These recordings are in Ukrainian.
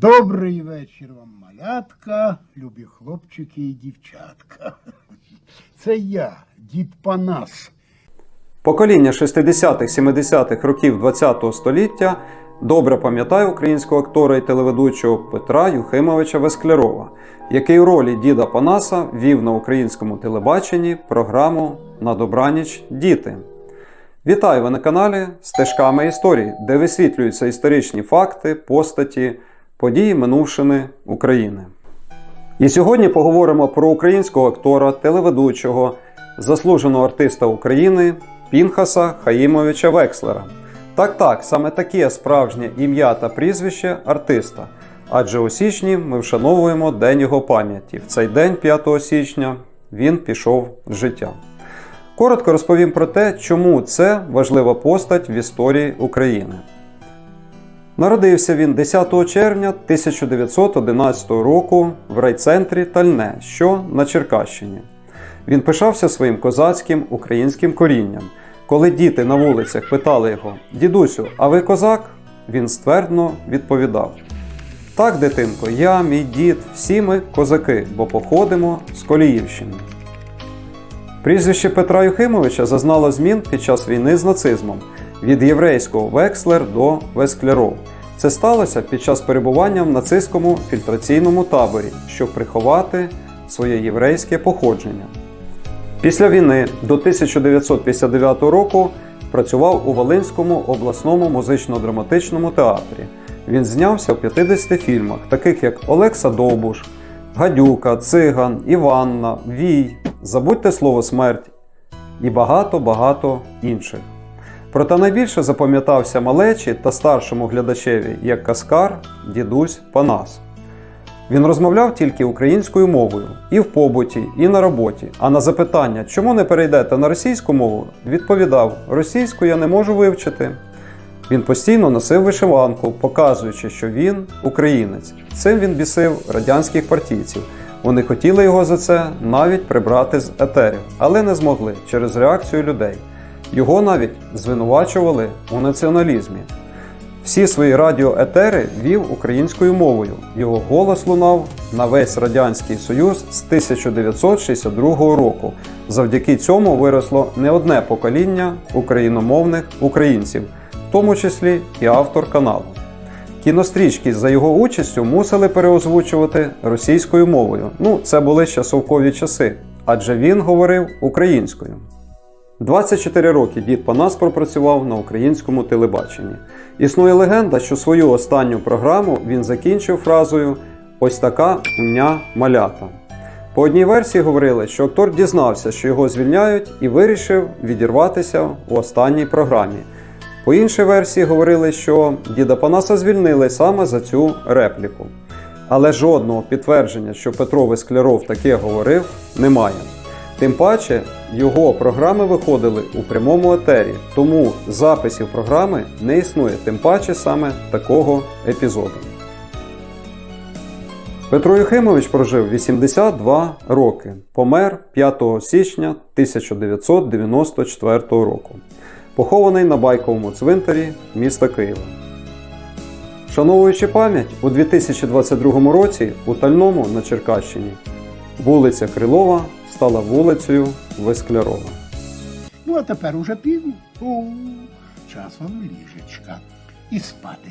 Добрий вечір вам, малятка, любі хлопчики і дівчатка. Це я, дід Панас. Покоління 60-х-70-х років ХХ століття добре пам'ятає українського актора і телеведучого Петра Юхимовича Весклярова, який у ролі діда Панаса вів на українському телебаченні програму На добраніч діти. Вітаю ви на каналі Стежками історії, де висвітлюються історичні факти, постаті, події минувшини України. І сьогодні поговоримо про українського актора, телеведучого, заслуженого артиста України Пінхаса Хаїмовича Векслера. Так, так, саме таке справжнє ім'я та прізвище артиста. Адже у січні ми вшановуємо День його пам'яті. В цей день, 5 січня, він пішов з життя. Коротко розповім про те, чому це важлива постать в історії України. Народився він 10 червня 1911 року в райцентрі Тальне, що на Черкащині. Він пишався своїм козацьким українським корінням. Коли діти на вулицях питали його: Дідусю, а ви козак? Він ствердно відповідав: Так, дитинко, я, мій дід, всі ми козаки, бо походимо з Коліївщини. Прізвище Петра Юхимовича зазнало змін під час війни з нацизмом від єврейського Векслер до Вескляров. Це сталося під час перебування в нацистському фільтраційному таборі, щоб приховати своє єврейське походження. Після війни до 1959 року працював у Волинському обласному музично-драматичному театрі. Він знявся в 50 фільмах, таких як Олекса Довбуш, Гадюка, Циган, Іванна, Вій, Забудьте слово смерть і багато-багато інших. Проте найбільше запам'ятався малечі та старшому глядачеві як Каскар, дідусь Панас. Він розмовляв тільки українською мовою і в побуті, і на роботі. А на запитання, чому не перейдете на російську мову, відповідав: Російську я не можу вивчити. Він постійно носив вишиванку, показуючи, що він українець. Цим він бісив радянських партійців. Вони хотіли його за це навіть прибрати з етерів, але не змогли через реакцію людей. Його навіть звинувачували у націоналізмі. Всі свої радіоетери вів українською мовою. Його голос лунав на весь Радянський Союз з 1962 року. Завдяки цьому виросло не одне покоління україномовних українців, в тому числі і автор каналу. Кінострічки за його участю мусили переозвучувати російською мовою. Ну, це були ще совкові часи, адже він говорив українською. 24 роки дід Панас пропрацював на українському телебаченні. Існує легенда, що свою останню програму він закінчив фразою Ось така уня малята. По одній версії говорили, що актор дізнався, що його звільняють, і вирішив відірватися у останній програмі. По іншій версії говорили, що діда Панаса звільнили саме за цю репліку. Але жодного підтвердження, що Петро Вескляров таке говорив, немає. Тим паче, його програми виходили у прямому етері, тому записів програми не існує, тим паче саме такого епізоду. Петро Юхимович прожив 82 роки, помер 5 січня 1994 року. Похований на байковому цвинтарі міста Києва. Шановуючи пам'ять, у 2022 році у Тальному на Черкащині вулиця Крилова стала вулицею Весклярова. Ну, а тепер уже пізно. О, час вам ліжечка. І спати.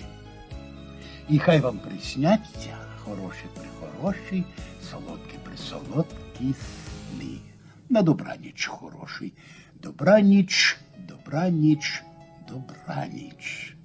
І хай вам присняться хороші прихороші, солодкі присолодкі сни. На добраніч хороший. Добраніч, добраніч, добраніч.